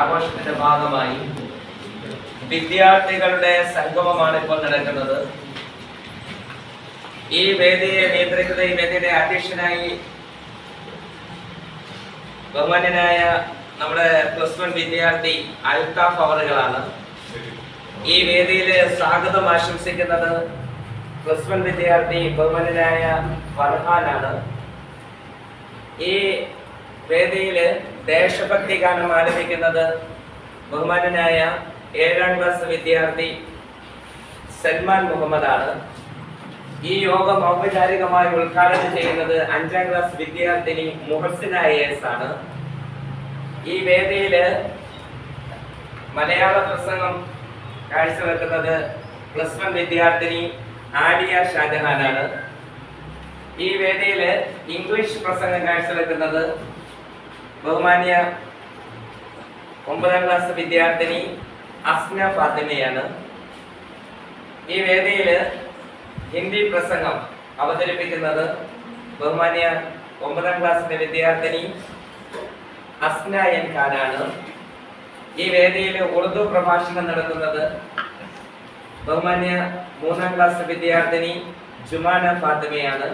ആഘോഷത്തിന്റെ ഭാഗമായി വിദ്യാർത്ഥികളുടെ സംഗമമാണ് ഇപ്പോൾ നടക്കുന്നത്. ഈ വേദിയെ നിയന്ത്രിക്കുന്ന ഈ വേദിയുടെ അധ്യക്ഷനായി ബഹുമാന്യനായ നമ്മുടെ പ്ലസ് വൺ വിദ്യാർത്ഥി അൽത്താഫ് അവറുകളാണ്. ഈ വേദിയിൽ സ്വാഗതം ആശംസിക്കുന്നത് പ്ലസ് വൺ വിദ്യാർത്ഥി ബഹുമാന്യനായ ഫർഹാനാണ്. ഈ വേദിയിൽ ദേശഭക്തി ഗാനം ആലപിക്കുന്നത് ബഹുമാനായ ഏഴാം ക്ലാസ് വിദ്യാർത്ഥി സൽമാൻ മുഹമ്മദാണ്. ഈ യോഗം ഔപചാരികമായി ഉദ്ഘാടനം ചെയ്യുന്നത് അഞ്ചാം ക്ലാസ് വിദ്യാർത്ഥിനി മുഹസിന എസ് ആണ്. ഈ വേദിയിൽ മലയാള പ്രസംഗം കാഴ്ചവെക്കുന്നത് പ്ലസ് വൺ വിദ്യാർത്ഥിനി ആലിയ ഷാജഹാനാണ്. ഈ വേദിയിൽ ഇംഗ്ലീഷ് പ്രസംഗം കാഴ്ചവെക്കുന്നത് ബഹുമാന്യ ഒമ്പതാം ക്ലാസ് വിദ്യാർത്ഥിനി അസ്ന ഫാത്തിമയാണ്. ഈ വേദിയിൽ ഹിന്ദി പ്രസംഗം അവതരിപ്പിക്കുന്നത് ബഹുമാന്യ ഒമ്പതാം ക്ലാസ്സിലെ വിദ്യാർത്ഥിനി അസ്ന എൻ ഖാനാണ്. ഈ വേദിയിൽ ഉറുദു പ്രഭാഷണം നടത്തുന്നത് ബഹുമാന്യ മൂന്നാം ക്ലാസ് വിദ്യാർത്ഥിനി ജുമാന ഫാത്തിമയാണ്.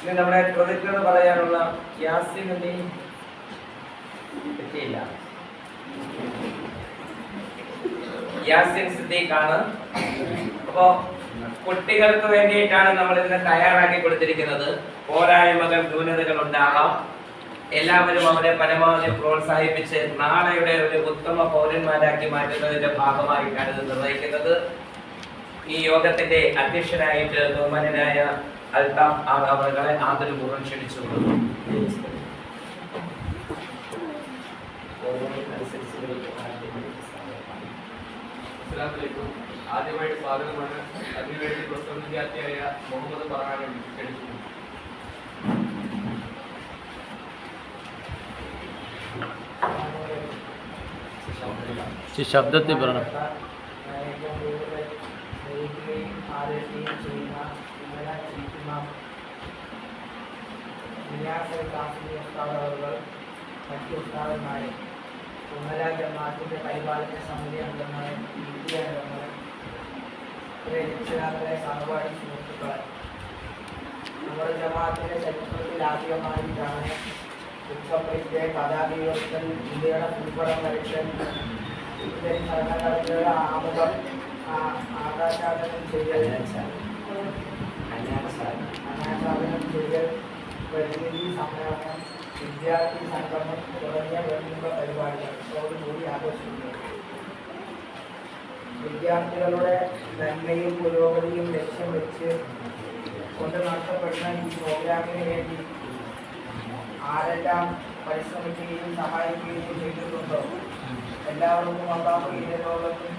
ഇനി നമ്മുടെ പ്രൊജക്ടർ പറയാനുള്ള യാസിൻ എന്ത് പറ്റിയില്ല. യാസിൻ സിദ്ദീഖാണ്. അപ്പോ കുട്ടികൾക്ക് വേണ്ടിയിട്ടാണ് നമ്മൾ ഇന്ന് തയ്യാറാക്കി കൊടുത്തിരിക്കുന്നത്. പോരായ്മകൾ ന്യൂനതകൾ ഉണ്ടാകാം എല്ലാവരും അവരെ പരമാവധി പ്രോത്സാഹിപ്പിച്ച് നാളെയുടെ ഒരു ഉത്തമ പൗരന്മാരാക്കി മാറ്റുന്നതിന്റെ ഭാഗമായിട്ടാണ് ഇത് നിർവഹിക്കുന്നത്. ഈ യോഗത്തിന്റെ അധ്യക്ഷനായിട്ട് ബഹുമാനനായ അൽതാഫ് അവകളെ ആദരപൂർവം ക്ഷണിച്ചുകൊള്ളുന്നു. ആദ്യമായിട്ട് സ്വാഗതമാണ്. അതിനുവേണ്ടി പ്രസ്തുത വിദ്യാർത്ഥിയായ മുഹമ്മദ് വേണ്ടി ക്ഷണിക്കുന്നു. ശബ്ദത്തിൽ പറയണം മറ്റു ഉസ്താദന്മാരെ ഉമ്മല ജമാഅത്തിന്റെ പരിപാലന സമിതി അംഗങ്ങളെ വിദ്യ അംഗങ്ങളെ രക്ഷിതാക്കളെ സഹപാഠി സുഹൃത്തുക്കളെ നമ്മുടെ ജമാഅത്തിന്റെ ചരിത്രത്തിൽ ആദ്യമായിട്ടാണ് ഉച്ചപ്പളിന്റെ കഥാധിപത്യത്തിൽ ഇന്ത്യയുടെ ഉൾപ്പെടം വരച്ച് ഇന്ത്യൻ ഭരണഘടനയുടെ ആമുഖം ആകാശാദനം ചെയ്യൽ അനാച്ഛാദനം ചെയ്യൽ പ്രതിനിധി സമ്മേളനം വിദ്യാർത്ഥി സംഗമം തുടങ്ങിയ പ്രമുഖ പരിപാടികളോടുകൂടി ആഘോഷിക്കുന്നു. വിദ്യാർത്ഥികളുടെ നന്മയും പുരോഗതിയും ലക്ഷ്യം വെച്ച് കൊണ്ട് നടത്തപ്പെടുന്ന ഈ പ്രോഗ്രാമിന് വേണ്ടി ആരെല്ലാം പരിശ്രമിക്കുകയും സഹായിക്കുകയും ചെയ്തിട്ടുണ്ടോ? എല്ലാവർക്കും ഈ ലോകത്തും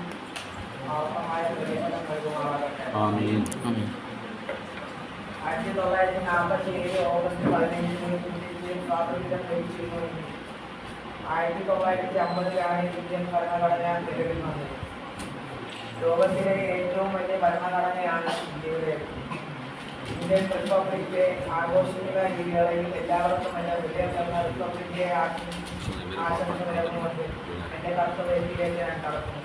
ആത്മമായ പ്രയോജനം നൽകുമാറാകട്ടെ. ആയിരത്തി തൊള്ളായിരത്തി നാൽപ്പത്തി ഏഴ് ഓഗസ്റ്റ് പതിനഞ്ചിന് ഇന്ത്യയിൽ സ്വാതന്ത്ര്യം അമ്പതിലാണ് ഇന്ത്യൻ ഭരണഘടന നിലവിൽ വന്നത് ലോകത്തിലെ ഏറ്റവും വലിയ ഭരണഘടനയാണ് ഇന്ത്യയുടെ. ഇന്ത്യൻ റിപ്പബ്ലിക്ക് ആഘോഷിക്കുന്ന ഈ എല്ലാവർക്കും എന്റെ ഹൃദയം റിപ്പബ്ലിക്കിന്റെ ആശംസ നേർന്നുകൊണ്ട് എന്റെ കർത്തവ്യത്തിലേക്ക് ഞാൻ കടക്കുന്നു.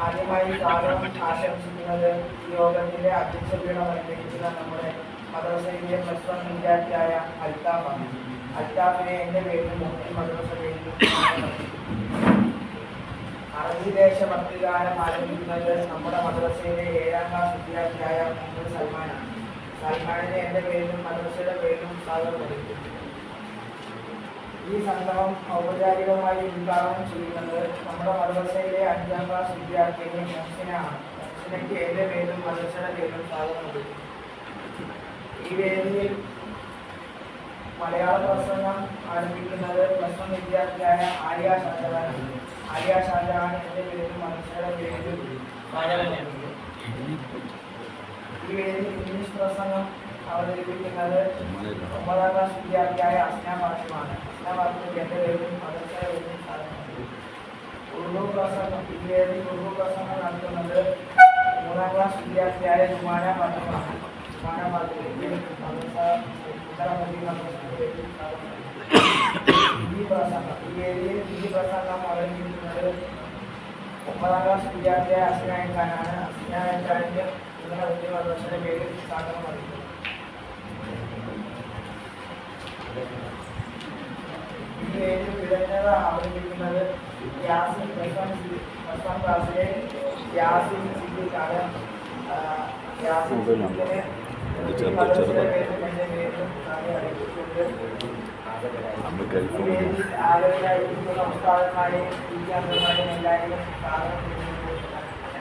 ആദ്യമായി സ്വാഗതം ആശംസിക്കുന്നത് യോഗത്തിലെ അധ്യക്ഷപീഠം അലങ്കരിക്കുന്ന നമ്മുടെ മദ്രസയിലെ പ്ലസ് വൺ വിദ്യാർത്ഥിയായ അൽത്താഫാണ് അൽത്താഫിനെ എന്റെ പേരിൽ മുഖ്യ മദ്രസയിൽ അറബി ദേശഭക്തിഗാനം ആരംഭിക്കുന്നത് നമ്മുടെ മദ്രസയിലെ ഏഴാം ക്ലാസ് വിദ്യാർത്ഥിയായ മുഹമ്മദ് സൽമാനാണ്. സൽമാനിനെ എന്റെ പേരിലും മദ്രസയുടെ പേരിലും സ്വാഗതം ലഭിക്കുന്നു ഈ സംഗമം ഔപചാരികമായി ഉദ്ഘാടനം ചെയ്യുന്നത് നമ്മുടെ മദ്രസയിലെ അഞ്ചാം ക്ലാസ് വിദ്യാർത്ഥിനി മനസ്സിനാണ്. മോഹസിനയ്ക്ക് എന്റെ പേരും മദ്രസയുടെ പേരും സ്വാഗതം ഈ വേദിയിൽ മലയാള പ്രസംഗം ആരംഭിക്കുന്നത് പ്ലസ് വൺ വിദ്യാർത്ഥിയായ ആര്യ ഷാജഹാൻ ആര്യ ഷാജഹാൻ എന്റെ പേരും മദ്രസയുടെ പേരും ഈ വേദിയിൽ ഇംഗ്ലീഷ് പ്രസംഗം അവതരിപ്പിക്കുന്നത് ഒമ്പതാം ക്ലാസ് വിദ്യാർത്ഥിയായ അസ്ന ഫാത്തിമാണ് അസ്ന ഫാത്തിമയ്ക്ക് എന്റെ പേരും മദ്രസയുടെ പേരും സ്വാഗതം നൽകുന്നു ഉറുദു പ്രസംഗം ഈ വേദിയിൽ ഉറുദു പ്രസംഗം നടത്തുന്നത് മൂന്നാം ക്ലാസ് വിദ്യാർത്ഥിയായ ജുമാന ഫാത്തിമാണ് ജുമാന ഫാത്തിമയ്ക്ക് മദ്രസ ഉത്തരമതി മദ്രസയുടെ പേരും സ്വാഗതം നൽകുന്നു പ്രസംഗം ഈ വേദിയിൽ ഹിന്ദി പ്രസംഗം അവതരിപ്പിക്കുന്നത് ഒമ്പതാം ക്ലാസ് വിദ്യാർത്ഥിയായ അസ്നായൻ ഖാനാണ് അസ്നായൻ ഖാനിന്റെ ഇങ്ങനെ വലിയ മദ്രസയുടെ പേരിൽ സ്വാഗതം അറിയിക്കുന്നു ഈ വേദിയിൽ വിടഞ്ഞത് അവതരിപ്പിക്കുന്നത് Yasin plus one plus one ക്ലാസ്സിലെ യാസിൻ സിദ്ദീഖാണ് ആ, യാസിൻ സിദ്ദീഖിനെ ഈ മദ്രസയുടെ പേരിൽ എന്റെ പേരിലും സ്വാഗതം അറിയിച്ചിട്ടുണ്ട് നമ്മൾ ഗൾഫിൽ ഈ വേദിയിൽ ആളുകളായിരിക്കുന്ന സംസ്ഥാനങ്ങളെയും വിദ്യാർത്ഥികളെയും എല്ലാവരും സ്വാഗതം ചെയ്യുന്നു.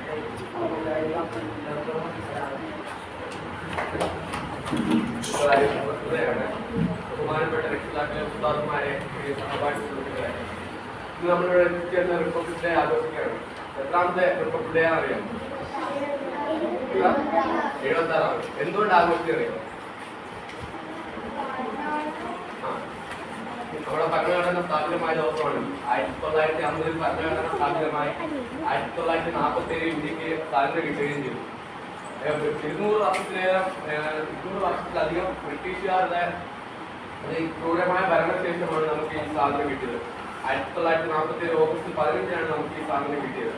ബഹുമാനപ്പെട്ട രക്ഷിതാക്കളെ ഉസ്താദന്മാരെ ഇന്ന് നമ്മളിവിടെ എത്തിച്ചേർന്ന റിപ്പബ്ലിക് ഡേ ആഘോഷിക്കുകയാണ്. എത്രാമത്തെ റിപ്പബ്ലിക് ഡേ അറിയാം? എഴുപത്തി ആറാം എന്തുകൊണ്ട് ആഘോഷിക്കറിയാം നമ്മുടെ ഭരണഘടന സ്ഥാപിതമായ ലോകമാണ്. ആയിരത്തി തൊള്ളായിരത്തി അമ്പതിൽ ഭരണഘടന സ്ഥാപിതമായി ആയിരത്തി തൊള്ളായിരത്തി നാൽപ്പത്തി ഏഴ് ഇന്ത്യയ്ക്ക് സ്വാതന്ത്ര്യം കിട്ടുകയും ചെയ്തു. ഇരുന്നൂറ് വർഷത്തിലേറെ ഇരുന്നൂറ് വർഷത്തിലധികം ബ്രിട്ടീഷുകാരുടെ അത് ക്രൂരമായ ഭരണശേഷമാണ് നമുക്ക് ഈ സ്വാതന്ത്ര്യം കിട്ടിയത്. ആയിരത്തി തൊള്ളായിരത്തി നാൽപ്പത്തി ഏഴ് ഓഗസ്റ്റ് പതിനഞ്ചിനാണ് നമുക്ക് ഈ സ്വാതന്ത്ര്യം കിട്ടിയത്.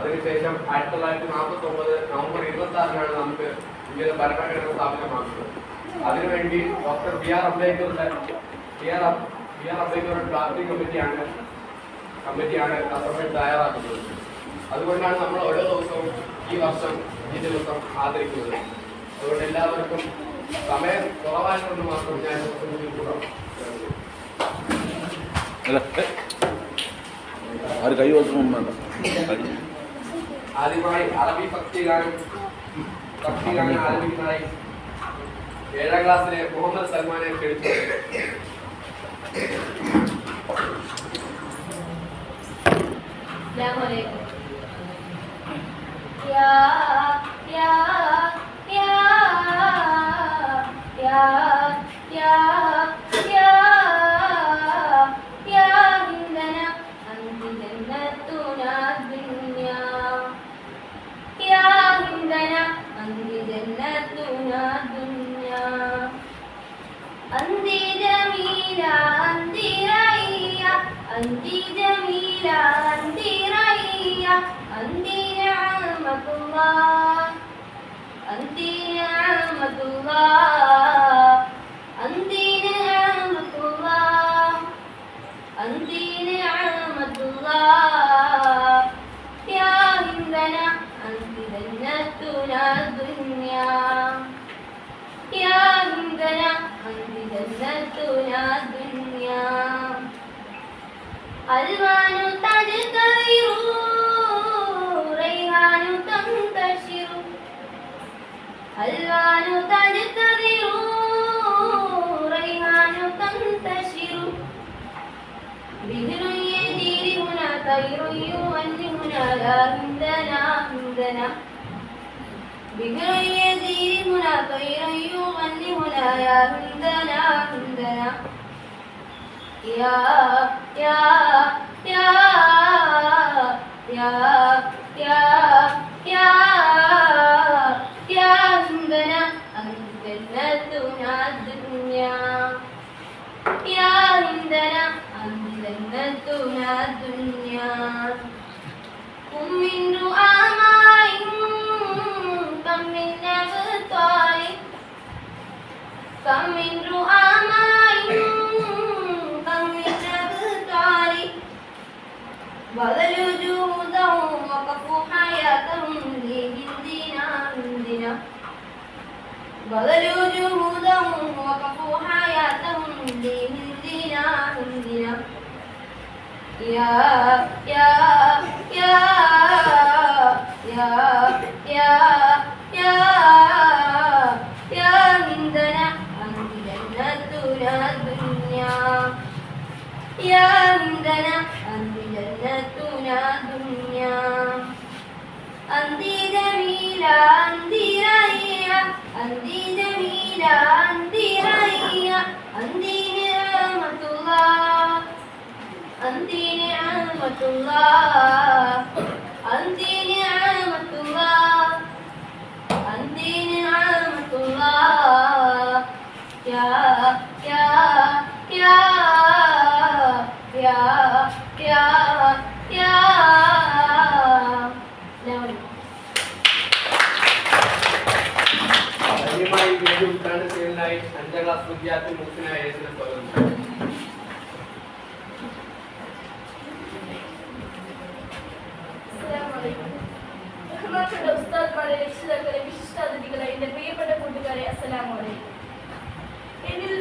അതിനുശേഷം ആയിരത്തി തൊള്ളായിരത്തി നാൽപ്പത്തി ഒമ്പത് നവംബർ ഇരുപത്തി ആറിനാണ് നമുക്ക് ഇന്ത്യയുടെ ഭരണഘടന സ്ഥാപിതമാക്കുന്നത് അതിനുവേണ്ടി ഡോക്ടർ ബി ആർ അംബേദ്കറുടെ ബി ആർ ബി ആർ അംബേദ്കറുടെ ഡ്രാഫ്റ്റിംഗ് കമ്മിറ്റിയാണ് കമ്മിറ്റിയാണ് അസംബ്ലി തയ്യാറാക്കുന്നത്. അതുകൊണ്ടാണ് നമ്മൾ ഓരോ ദിവസവും ഈ വർഷം ഈ ദിവസം ആദരിക്കുന്നത്. അതുകൊണ്ട് എല്ലാവർക്കും സമയം കുറവായതുകൊണ്ട് മാത്രം ഞാൻ ദിവസം കൂടെ അല്ല ഏ. ആര് കൈ വെക്കണം വേണ്ട കൈ. ആദ്യമായി അറബി ഭക്തിഗാനം ഭക്തിഗാനം ആരംഭിക്കുന്നതായി ഏഴാം ക്ലാസ്സിലെ മുഹമ്മദ് സൽമാനെ ക്ഷണിച്ചു Assalamualaikum. Ya, ya, ya, أنت جميلة أنت رأية أنت جميلة أنت رأية أنت نعمة الله أنت نعمة الله يا عندنا أنت جنتنا الدنيا يا عندنا أنت جنتنا الدنيا ألوان تجتذر ريحان تنتشر ألوان تجتذر ريحان تنتشر بذر يدير هنا طير يولي هنا لا عندنا عندنا بذر يدير هنا طير يغني هنا يا هندنا هندنا يا يا يا يا يا يا يا هندنا أنت جنتنا الدنيا يا هندنا أنت جنتنا كم من رؤاماء كم من أبطال بذلوا جهودهم وقفوا حياتهم لهندنا هندنا بذلوا جهودهم وقفوا حياتهم لهندنا هندنا يا يا يا يا يا يا يا يا هندنا أنت جنتنا الدنيا أنت جميلة أنت رأية أنت جميلة أنت رأية أنت نعمة الله أنت نعمة الله ബഹുമാനപ്പെട്ട ഉസ്താദ്മാരെ, രക്ഷിതാക്കളെ, വിശിഷ്ടാതിഥികളെ, എന്റെ പ്രിയപ്പെട്ട കൂട്ടുകാരെ അസ്സലാമലൈക്കും. എന്നിൽ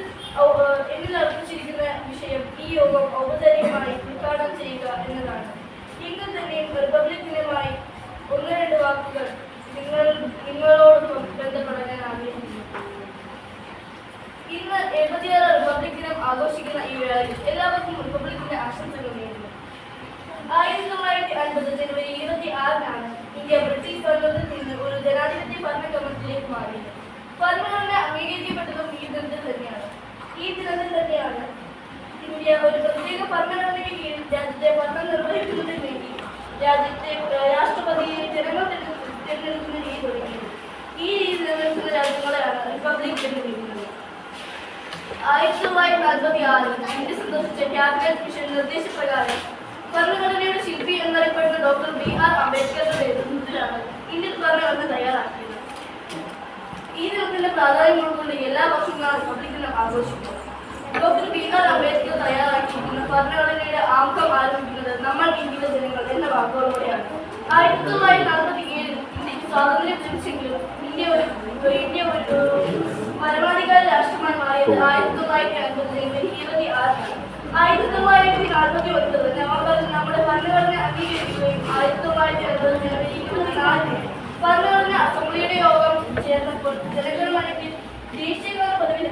എന്നിൽ അർപ്പിച്ചിരിക്കുന്ന വിഷയം ഈ യോഗം ഔപചാരികമായി ഉദ്ഘാടനം ചെയ്യുക എന്നതാണ്. എങ്കിൽ തന്നെയും റിപ്പബ്ലിക് ദിനമായി ഒന്ന് രണ്ട് വാക്കുകൾ നിങ്ങൾ നിങ്ങളോടൊപ്പം ബന്ധപ്പെടാൻ ഞാൻ ആഗ്രഹിക്കുന്നു ഇന്ന് എഴുപത്തിയാറ് റിപ്പബ്ലിക് ദിനം ആഘോഷിക്കുന്ന ഈ വേളയിൽ എല്ലാവർക്കും റിപ്പബ്ലിക്കിന്റെ ആശംസകൾ നേരുന്നു. ആയിരത്തി തൊള്ളായിരത്തി അൻപത് ജനുവരി ഇരുപത്തി ആറിനാണ് ഇന്ത്യ ബ്രിട്ടീഷ് ഭരണത്തിൽ നിന്ന് ഒരു ജനാധിപത്യ ഭരണക്രമത്തിലേക്ക് മാറിയത്. ഭരണഘടന അംഗീകരിക്കപ്പെട്ടതും ഈ ദിനത്തിൽ തന്നെയാണ്. ഈ ദിനത്തിൽ തന്നെയാണ് ഇന്ത്യ ഒരു പ്രത്യേക ഭരണഘടനയ്ക്ക് കീഴിൽ രാജ്യത്തെ ഭരണം നിർവഹിക്കുന്നതിന് വേണ്ടി രാജ്യത്തെ രാഷ്ട്രപതിയെ ജനങ്ങൾ തിരഞ്ഞെടുക്കുന്ന രീതി തുടങ്ങിയത് ഈ രീതി നിലനിൽക്കുന്ന രാജ്യങ്ങളെയാണ് റിപ്പബ്ലിക് എന്ന് വിളിക്കുന്നത്. നാൽപ്പത്തി ആറിൽ ഇന്ത്യ സന്ദർശിച്ച ക്യാബിനറ്റ് മിഷൻ നിർദ്ദേശപ്രകാരം ഭരണഘടനയുടെ ശില്പി എന്നറിയപ്പെടുന്ന ഡോക്ടർ ബി ആർ അംബേദ്കറുടെ നേതൃത്വത്തിലാണ് ഇന്ത്യൻ ഭരണഘടന തയ്യാറാക്കിയത്. ഈ ദിനത്തിന്റെ പ്രാധാന്യം ഉൾക്കൊണ്ട് എല്ലാ വർഷവും നാം റിപ്പബ്ലിക് ദിനം ആഘോഷിക്കുന്നു. ഡോക്ടർ ബി ആർ അംബേദ്കർ തയ്യാറാക്കിയിരിക്കുന്ന ഭരണഘടനയുടെ ആമുഖം ആരംഭിക്കുന്നത് നമ്മൾ ഇന്ത്യയിലെ ജനങ്ങൾ എന്ന വാക്കുകളോടെയാണ് ആയിരത്തി തൊള്ളായിരത്തി നാൽപ്പത്തി ഏഴിൽ ഇന്ത്യയ്ക്ക് സ്വാതന്ത്ര്യം ലഭിച്ചെങ്കിലും രാഷ്ട്രമായി അസംബ്ലിയുടെ യോഗം ചേർന്നപ്പോൾ പദവി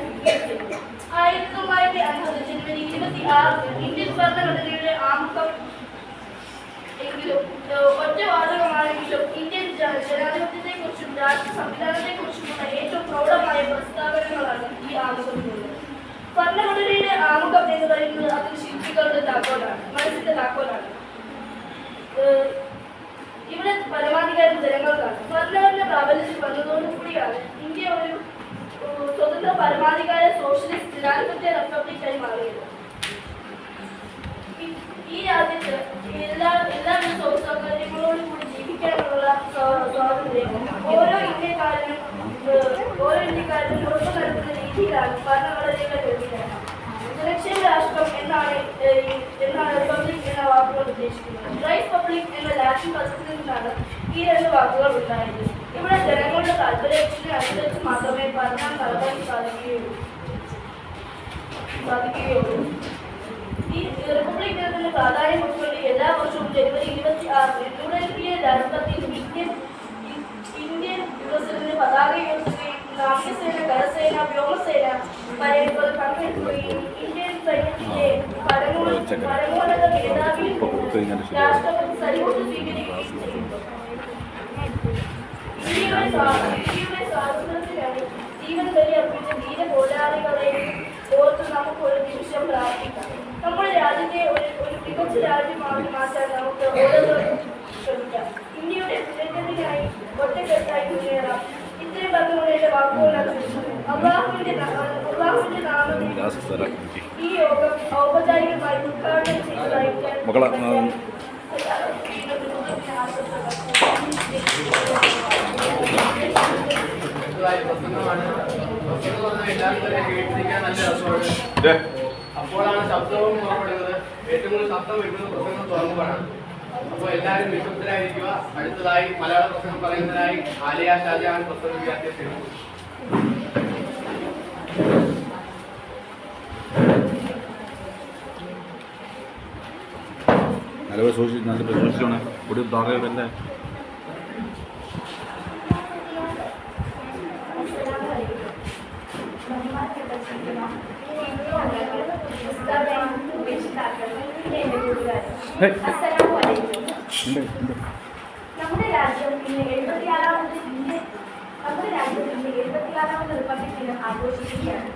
ജനുവരി ഇരുപത്തി ആറിന് ഇന്ത്യൻ ഭരണഘടനയുടെ ആമുഖം ഒറ്റ വാചകമാണെങ്കിലും ഇന്ത്യൻ ജനാധിപത്യത്തെക്കുറിച്ചും രാഷ്ട്ര സംവിധാനത്തെക്കുറിച്ചുമുള്ള ഏറ്റവും പ്രൗഢമായ പ്രസ്താവനകളാണ് ഈ ആമുഖത്തിലുള്ളത്. ഭരണഘടനയുടെ ആമുഖം എന്ന് പറയുന്നത് അതിന് ശില്പികളുടെ താക്കോലാണ് മനസ്സിന്റെ താക്കോലാണ്. ഇവിടെ പരമാധികാരം ജനങ്ങൾക്കാണ്. ഭരണഘടന പ്രാബല്യത്തിൽ വന്നതോടുകൂടിയാണ് ഇന്ത്യ ഒരു സ്വതന്ത്ര പരമാധികാര സോഷ്യലിസ്റ്റ് ജനാധിപത്യ റിപ്പബ്ലിക്കായി മാറിയത്. ഈ- രാജ്യത്ത് എല്ലാ എല്ലാവിധ സുഖ സൗകര്യങ്ങളോടും കൂടി ജീവിക്കാനുള്ള സ്വാ- സ്വാതന്ത്ര്യം ഓരോ ഇന്ത്യക്കാരനും ഓരോ ഇന്ത്യക്കാരനും ഉറപ്പു നൽകുന്ന രീതിയിലാണ് ഭരണഘടനയുടെ ക്രമീകരണം സുരക്ഷിത രാഷ്ട്രം എന്നാണ് എന്നാണ് റിപ്പബ്ലിക് എന്ന വാക്കുകൾ ഉദ്ദേശിക്കുന്നത്. റൈസ് പബ്ലിക് എന്ന ലാറ്റിൻ പദത്തിൽ നിന്നാണ് ഈ രണ്ട് വാക്കുകൾ ഉണ്ടായത്. ഇവിടെ ജനങ്ങളുടെ താല്പര്യത്തിന് അനുസരിച്ച് മാത്രമേ ഭരണം നടത്താൻ സാധിക്കുകയുള്ളൂ. സാധിക്കുകയുള്ളൂ. ഈ റിപ്പബ്ലിക് ദിനത്തിന്റെ പ്രാധാന്യം എല്ലാ വർഷവും ജനുവരി ഇരുപത്തി ആറിന് ന്യൂഡൽഹിയിലെ രാഷ്ട്രപതിയിൽ ഇന്ത്യൻ ഇന്ത്യൻ ദിവസത്തിന് പതാക ഉയർത്തുകയും നാവികസേന കരസേന വ്യോമസേന പരേഡുകൾ പങ്കെടുക്കുകയും ഇന്ത്യൻ സൈന്യത്തിന്റെ പരമോന്നത നിന്ന് രാഷ്ട്രപതി സല്യൂട്ട് സ്വീകരിക്കുകയും ചെയ്യുന്നു ഇന്ത്യയുടെ സ്വാ- ഇന്ത്യയുടെ ജീവൻ ബലി അർപ്പിച്ച ധീര പോരാളികളെ ഓർത്ത് നമുക്ക് ഒരു നിമിഷം പ്രാർത്ഥിക്കാം. നമ്മുടെ രാജ്യത്തെ ഒരു ഒരു മികച്ച രാജ്യമാക്കി മാറ്റാൻ നമുക്ക് ഓരോരുത്തരും ശ്രമിക്കാം ഇന്ത്യയുടെ പുനർജനത്തിനായി ഒറ്റക്കെട്ടായി മുന്നേറാം. ഇത്രയും പറഞ്ഞുകൊണ്ട് വാക്കുകൾ അള്ളാഹുവിന്റെ നാ- അള്ളാഹുവിന്റെ നാമത്തിൽ ഈ യോഗം ഔപചാരികമായി ഉദ്ഘാടനം ആ, അടുത്തതായി പ്രസംഗമാണ് പ്രസംഗം പറഞ്ഞാൽ തന്നെ കേട്ടിരിക്കാൻ നല്ല രസമാണ്. അപ്പോഴാണ് ശബ്ദവും പുറപ്പെടുന്നത് ഏറ്റവും കൂടുതൽ ശബ്ദം വരുന്നത് പ്രസംഗം തുറന്നുമാണ് അപ്പോൾ എല്ലാവരും വിശുദ്ധരായിരിക്കുക അടുത്തതായി മലയാള പ്രസംഗം പറയുന്നതിനായി ആലിയ ഷാജഹാൻ പ്രസംഗ വിദ്യാർത്ഥിയെ നല്ലപോലെ സൂക്ഷിച്ച് നല്ല സൂക്ഷിച്ചോണേ കൂടി വരല്ലേ ഉണ്ട് ഉണ്ട് നമ്മുടെ രാജ്യം ഇന്ന് എഴുപത്തിയാറാമത് നമ്മുടെ രാജ്യം ഇന്ന് എഴുപത്തിയാറാമത് റിപ്പബ്ലിക് ദിനം ആഘോഷിക്കുകയാണ്.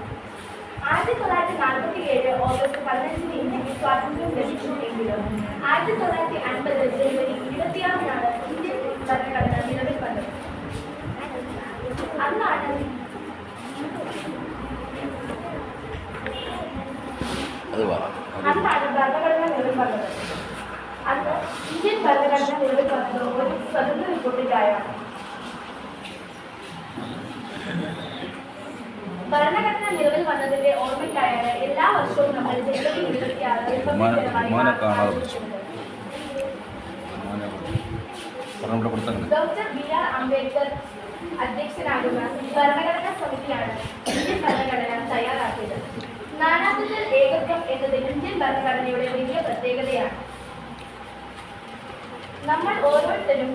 ആയിരത്തി തൊള്ളായിരത്തി നാൽപ്പത്തി ഏഴ് ഓഗസ്റ്റ് പതിനഞ്ചിന് ഇന്ത്യയ്ക്ക് സ്വാതന്ത്ര്യം ലഭിച്ചുവെങ്കിലും ആയിരത്തി തൊള്ളായിരത്തി അൻപത് ജനുവരി ഇരുപത്തിയാറിനാണ് ഇന്ത്യൻ ഭരണഘടന നിലവിൽ വന്നത് അന്നാണ് അത് വാ അത് അന്നാണ് ഭരണഘടന നിലവിൽ വന്നത് അന്ന് ഇന്ത്യൻ ഭരണഘടന നിലവിൽ വന്നത് ഒരു സ്വതന്ത്ര റിപ്പബ്ലിക്കായാണ് ഭരണഘടന നിലവിൽ വന്നതിന്റെ ഓർമ്മയ്ക്കായാണ് എല്ലാ വർഷവും നമ്മൾ ജനുവരി പറഞ്ഞിവിടെ കൊടുത്തങ്ങനെ ഡോക്ടർ ബി ആർ അംബേദ്കർ അധ്യക്ഷനാകുന്ന ഭരണഘടനാ സമിതിയാണ് ഇന്ത്യൻ ഭരണഘടന തയ്യാറാക്കിയത്. നാനാത്വത്തിൽ ഏകത്വം എന്നത് ഇന്ത്യൻ ഭരണഘടനയുടെ വലിയ പ്രത്യേകതയാണ്. നമ്മൾ ഓരോരുത്തരും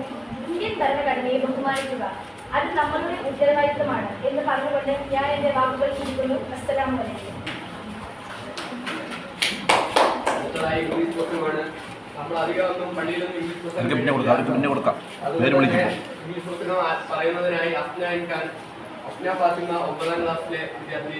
ഇന്ത്യൻ ഭരണഘടനയെ ബഹുമാനിക്കുക. അത് നമ്മളുടെ ഉത്തരവാദിത്തമാണ് എന്ന് പറഞ്ഞുകൊണ്ട് ഞാൻ എന്റെ വാക്കുകൾ ചിരിക്കുന്നു. അസ്സലാമു അലൈക്കും. എനിക്ക് പിന്നെ കൊടുക്കാം അവർക്ക് പിന്നെ കൊടുക്കാം. പേര് ഇംഗ്ലീഷ് പുസ്തകം പറയുന്നതിനായി ഖാൻ അസ്ന ഫാത്തിമ ഒമ്പതാം ക്ലാസ്സിലെ വിദ്യാർത്ഥി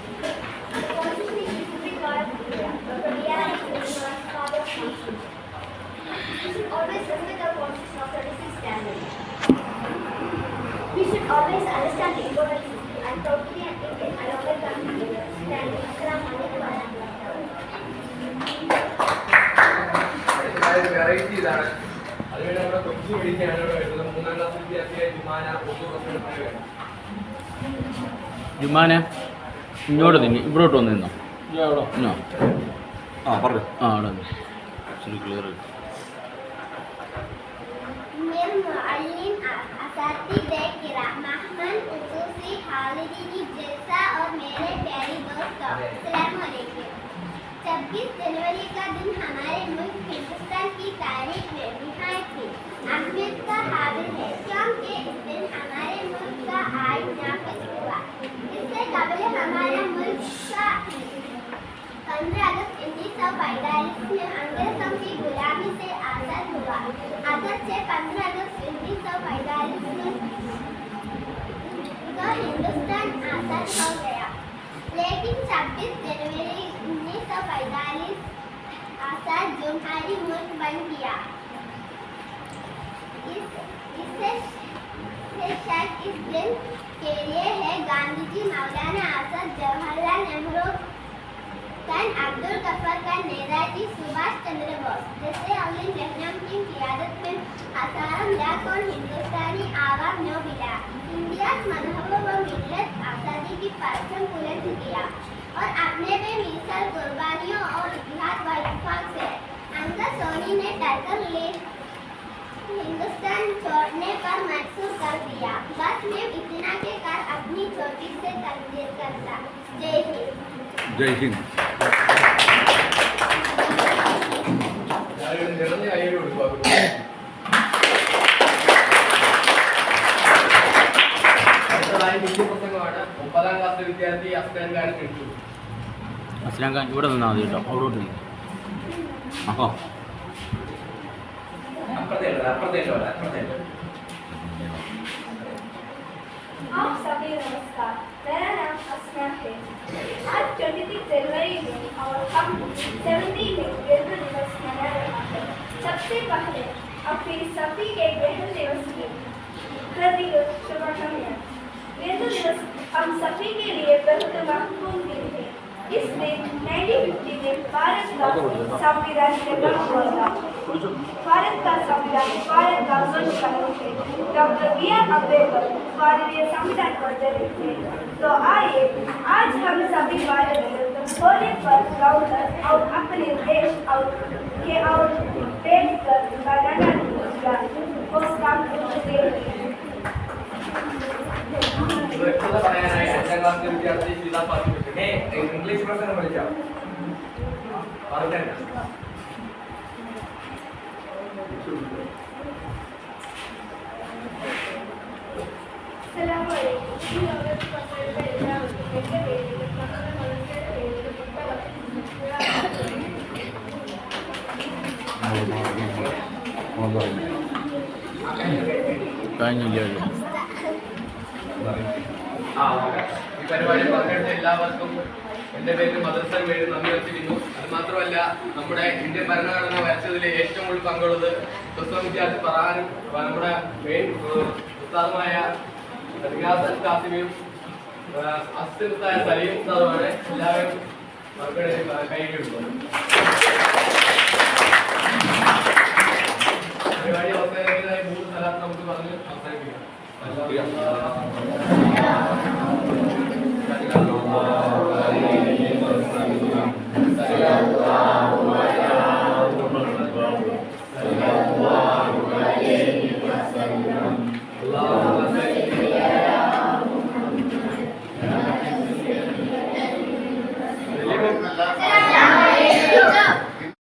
always respect the Constitution of 26th January. We should always understand the importance and to be an alaikum wa rahmatullahi അടുത്തതായി വെറൈറ്റി ഇതാണ് അതിനുവേണ്ടി നമ്മുടെ കൊച്ചു പിടിക്കാണ് ഇവിടെ വരുന്നത് മൂന്നാം ക്ലാസ് വിദ്യാർത്ഥിയായ ജുമാന പറയുകയാണ് ജുമാനെ ഇങ്ങോട്ട് നിന്ന് ഇവിടോട്ട് വന്ന് നിന്നോ ആ പറഞ്ഞു ആ അവിടെ ശരി ക്ലിയർ मेरे मुअल्लिम महमन उसूसी खालिदी जैसा और मेरे प्यारे दोस्तों छब्बीस जनवरी का दिन हमारे मुल्क हिंदुस्तान की तारीख में निहायत ही अहमियत का हाबिल है। क्योंकि इस दिन हमारे मुल्क का आइन नाफिज हुआ। इससे कबल हमारा मुल्क का पंद्रह अगस्त उन्नीस सौ पैंतालीस में अंग्रेज़ों की गुलामी से आज़ाद हुआ। अगस्त से पंद्रह अगस्त उन्नीस सौ पैंतालीस तो हिंदुस्तान आज़ाद हो गया। लेकिन छब्बीस जनवरी उन्नीस सौ पैंतालीस आज़ाद जोहारी मुल्क बन गया। इस इस दिन के लिए है गांधी जी, मौलाना आज़ाद जवाहरलाल नेहरू कैन अब्दुल गफर का नेताजी सुभाष चंद्र बोस जैसे अमीर जहनम की क्यादत में हज़ारों लाख और हिंदुस्तानी आवाम नो मिला इंडिया मज़हब व मिलत आज़ादी की परचम बुलंद किया और अपने में मिसाल कुर्बानियों और इतिहास व इतफाक से। अंकल सोनी ने टाइटल ले, हिंदुस्तान छोड़ने पर महसूस कर दिया। बस में इतना के कर अपनी चोटी से तकदीर करता। जय हिंद। जय हिंद। അസ്ലാം ഖാൻ ഇവിടെ നിന്നാൽ മതി കേട്ടോ അവിടോട്ട് നിന്ന് ആഹോ അപ്പുറത്തേക്ക് അപ്പുറത്തേക്ക് വരാം അപ്പുറത്തേക്ക് आप सभी नमस्कार मेरा नाम असना है आज ट्वेंटी जनवरी में और हम सेवेंटी में गणतंत्र दिवस मना रहा है सबसे पहले अपने सभी के गणतंत्र दिवस की हार्दिक शुभकामनाएं गणतंत्र दिवस हम सभी के लिए बहुत महत्वपूर्ण दिन है इस दिन 1950 में भारत का संविधान निर्माण हुआ था। भारत का संविधान भारत का स्वच्छ कानून है। डॉक्टर बी आर अंबेडकर भारतीय संविधान को जन्म थे। तो आइए आज हम सभी भारत होने पर गाकर और अपने देश और के और देश कर बनाना किया। वो काम करते हैं Thank you. അഞ്ചാം ക്ലാസ്സിലെ ഈ പരിപാടി പങ്കെടുത്ത എല്ലാവർക്കും എന്റെ പേര് മദർസൻ പേര് നന്ദി വച്ചിരിക്കുന്നു അത് മാത്രമല്ല നമ്മുടെ ഇന്ത്യൻ ഭരണഘടന വരച്ചതിൽ ഏറ്റവും കൂടുതൽ പങ്കുള്ളത് ക്രിസ്തം വിദ്യാർത്ഥി പറയാനും നമ്മുടെ മെയിൻ ഉസ്താദുമായ കാസിമിയും അസിസ്റ്റായ സലീം ഉസ്താദുമാണ് എല്ലാവരും മക്കളെ കൈകൊള്ളുന്നത് പരിപാടി അവസാനിക്കുന്നതായി മൂന്ന് സ്ഥലത്ത് നമുക്ക് പറഞ്ഞ് അവസാനിപ്പിക്കാം. Hallelujah.